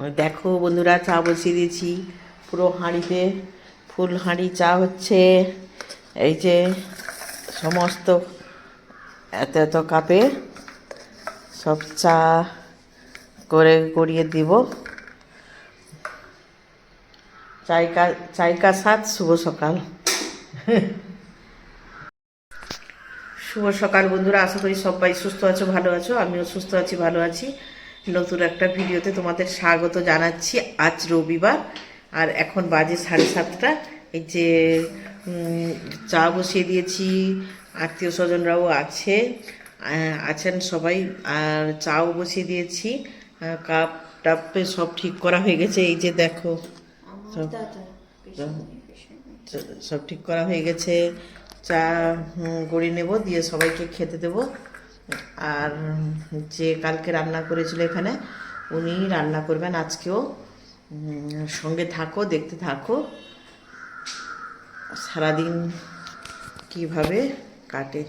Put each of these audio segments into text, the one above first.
দেখো বন্ধুরা, চা বসিয়ে দিয়েছি। পুরো হাঁড়িতে, ফুল হাঁড়ি চা হচ্ছে। এই যে সমস্ত এত এত কাপে সব চা করে করিয়ে দিব। চাই কা সাত, শুভ সকাল। শুভ সকাল বন্ধুরা, আশা করি সবাই সুস্থ আছো, ভালো আছো। আমিও সুস্থ আছি, ভালো আছি। নতুন একটা ভিডিওতে তোমাদের স্বাগত জানাচ্ছি। আজ রবিবার, আর এখন বাজে সাড়ে সাতটা। এই যে চা বসিয়ে দিয়েছি আত্মীয় স্বজনরাও আছে আছেন সবাই, আর চাও বসিয়ে দিয়েছি কাপ টাপে সব ঠিক করা হয়ে গেছে। এই যে দেখো, সব ঠিক করা হয়ে গেছে। চা গড়িয়ে নেব, দিয়ে সবাইকে খেতে দেব। আর যে কালকে রান্না করেছিল এখানে, উনি রান্না করবেন আজকেও। সঙ্গে থাকো, দেখতে থাকো। সারাদিন কীভাবে কাটে।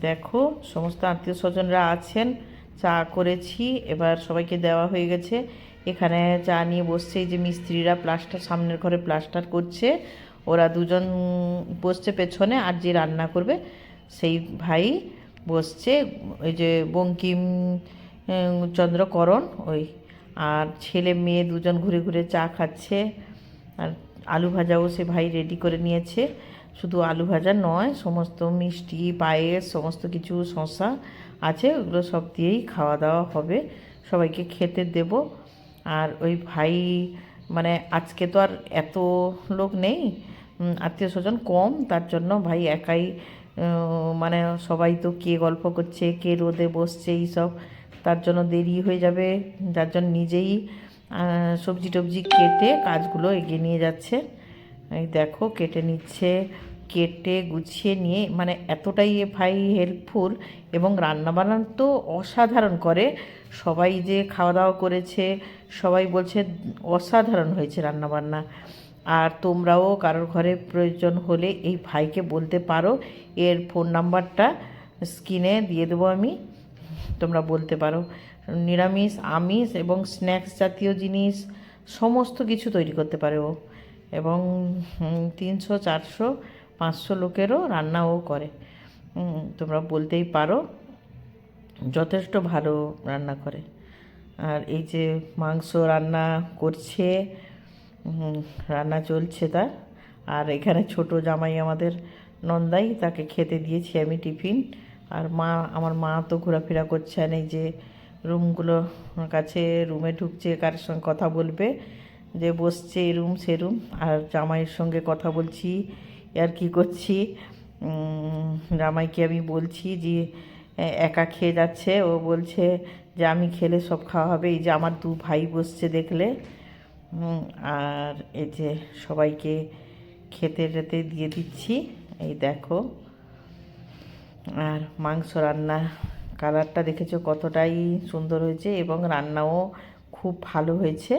দেখো, সমস্ত আত্মীয় স্বজনরা আছেন, চা করেছি, এবার সবাইকে দেওয়া হয়ে গেছে। এখানে চা নিয়ে বসছে যে মিস্ত্রিরা, প্লাস্টার, সামনের ঘরে প্লাস্টার করছে। ওরা দুজন বসছে পেছনে আর যে রান্না করবে। সেই ভাই বসছে, ওই যে বঙ্কিম চন্দ্রকরণ, ওই। আর ছেলে মেয়ে দুজন ঘুরে ঘুরে চা খাচ্ছে। আর আলু ভাজাও সে ভাই রেডি করে নিয়েছে। শুধু আলু ভাজা নয়, সমস্ত মিষ্টি, পায়েস, সমস্ত কিছু শশা আছে, ওগুলো সব দিয়েই খাওয়া দাওয়া হবে। সবাইকে খেতে দেব। আর ওই ভাই মানে আজকে তো আর এত লোক নেই আত্মীয় স্বজন কম, তার জন্য ভাই একাই মানে সবাই তো কে গল্প করছে, কে রোদে বসছে, এইসব। তার জন্য দেরি হয়ে যাবে, যার জন্য নিজেই সবজি টবজি কেটে কাজগুলো এগিয়ে নিয়ে যাচ্ছে। এই দেখো, কেটে নিচ্ছে, কেটে গুছিয়ে নিয়ে মানে এতটাই এ ভাই হেল্পফুল এবং রান্নাবান্না তো অসাধারণ করে। সবাই যে খাওয়া দাওয়া করেছে, সবাই বলছে, অসাধারণ হয়েছে রান্নাবান্না। আর তোমরাও কারোর ঘরে প্রয়োজন হলে এই ভাইকে বলতে পারো। এর ফোন নাম্বারটা স্ক্রিনে দিয়ে দেবো আমি। তোমরা বলতে পারো। নিরামিষ, আমিষ এবং স্ন্যাক্স জাতীয় জিনিস, সমস্ত কিছু তৈরি করতে পারে ও। এবং তিনশো, চারশো, পাঁচশো লোকেরও রান্নাও করে। তোমরা বলতেই পারো, যথেষ্ট ভালো রান্না করে। আর এই যে মাংস রান্না করছে রান্না চলছে তার। আর এখানে ছোট জামাই আমাদের নন্দাই, তাকে খেতে দিয়েছি আমি টিফিন। আর মা, আমার মা তো ঘোরাফেরা করছেন এই যে রুমগুলো কাছে, রুমে ঢুকছে, কার সঙ্গে কথা বলবে, যে বসছে এই রুম, সে রুম। আর জামাইয়ের সঙ্গে কথা বলছি, আর কি করছি? জামাইকে আমি বলছি যে একা খেয়ে যাচ্ছে। ও বলছে যে, আমি খেলে সব খাওয়া হবে। এই যে আমার দু ভাই বসছে দেখলে। আর এই যে সবাইকে খেতে টেতে দিয়ে দিচ্ছি, এই দেখো। আর মাংস রান্না কালারটা দেখেছ কতটাই সুন্দর হয়েছে, এবং রান্নাও খুব ভালো হয়েছে।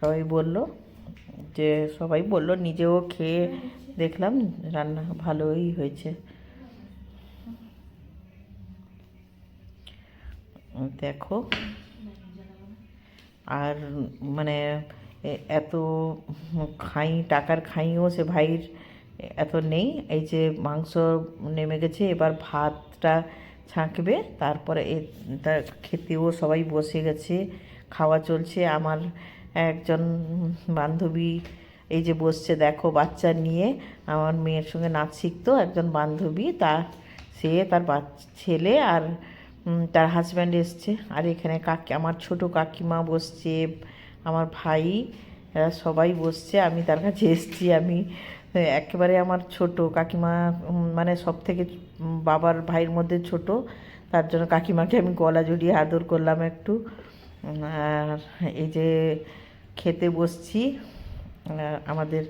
সবাই বলল যে, সবাই বলল, নিজেও খেয়ে দেখলাম রান্না ভালোই হয়েছে। দেখো। আর মানে এত খাই, টাকার খাইও সে ভাইয়ের এত নেই। এই যে মাংস নেমে গেছে, এবার ভাতটা ছাঁকবে, তারপরে এ তার খেতেও সবাই বসে গেছে, খাওয়া চলছে। আমার একজন বান্ধবী এই যে বসছে, দেখো বাচ্চা নিয়ে। আমার মেয়ের সঙ্গে নাচ শিখতো, একজন বান্ধবী তার সে, তার ছেলে আর তার হাজব্যান্ড এসছে। আর এখানে কাকি, আমার ছোট কাকিমা বসছে। আমার ভাই, এরা সবাই বসছে, আমি তার কাছে এসছি, আমি একেবারে আমার ছোট কাকিমা মানে সব থেকে বাবার ভাইয়ের মধ্যে ছোট, তার জন্য কাকিমাকে আমি গলা জড়িয়ে আদর করলাম একটু। আর এই যে খেতে বসছি আমাদের,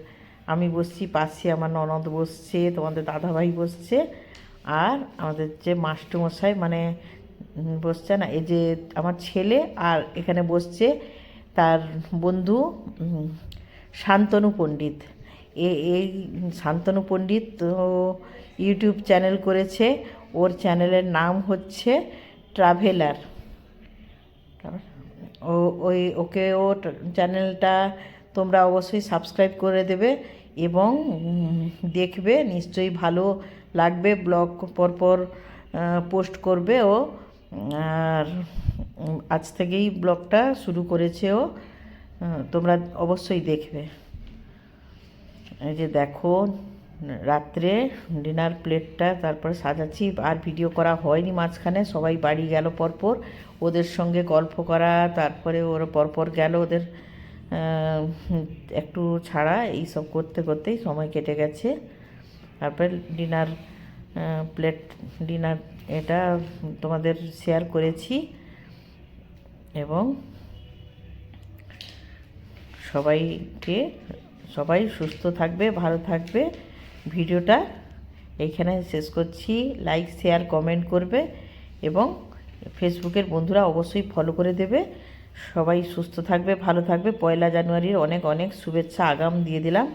আমি বসছি, পাশে আমার ননদ বসছে, তোমাদের দাদাভাই বসছে, আর আমাদের যে মাস্টারমশাই মানে বসছে না, এই যে আমার ছেলে আর এখানে বসছে তার বন্ধু শান্তনু পণ্ডিত। এই শান্তনু পণ্ডিত ইউটিউব চ্যানেল করেছে। ওর চ্যানেলের নাম হচ্ছে ট্রাভেলার। ও, ওই, ওকে ও চ্যানেলটা তোমরা অবশ্যই সাবস্ক্রাইব করে দেবে এবং দেখবে। নিশ্চয়ই ভালো লাগবে। ব্লগ পরপর পোস্ট করবে ও। আর আজ থেকেই ব্লগটা শুরু করেছে ও। আহ, তোমরা অবশ্যই দেখবে। এই যে দেখো রাত্রে ডিনার প্লেটটা তারপরে সাজাচ্ছি আর ভিডিও করা হয়নি মাঝখানে সবাই বাড়ি গেল পরপর। ওদের সঙ্গে গল্প করা তারপরে ওরা পরপর গেল ওদের একটু ছাড়া এইসব করতে করতেই সময় কেটে গেছে। তারপরে ডিনার প্লেট ডিনার এটা তোমাদের শেয়ার করেছি। এবং সবাইকে, সবাই সুস্থ থাকবে, ভালো থাকবে। ভিডিওটা এইখানে শেষ করছি। লাইক শেয়ার কমেন্ট করবে এবং ফেসবুকের বন্ধুরা অবশ্যই ফলো করে দেবে। সবাই সুস্থ থাকবে, ভালো থাকবে। পয়লা জানুয়ারির অনেক অনেক শুভেচ্ছা, আগাম দিয়ে দিলাম।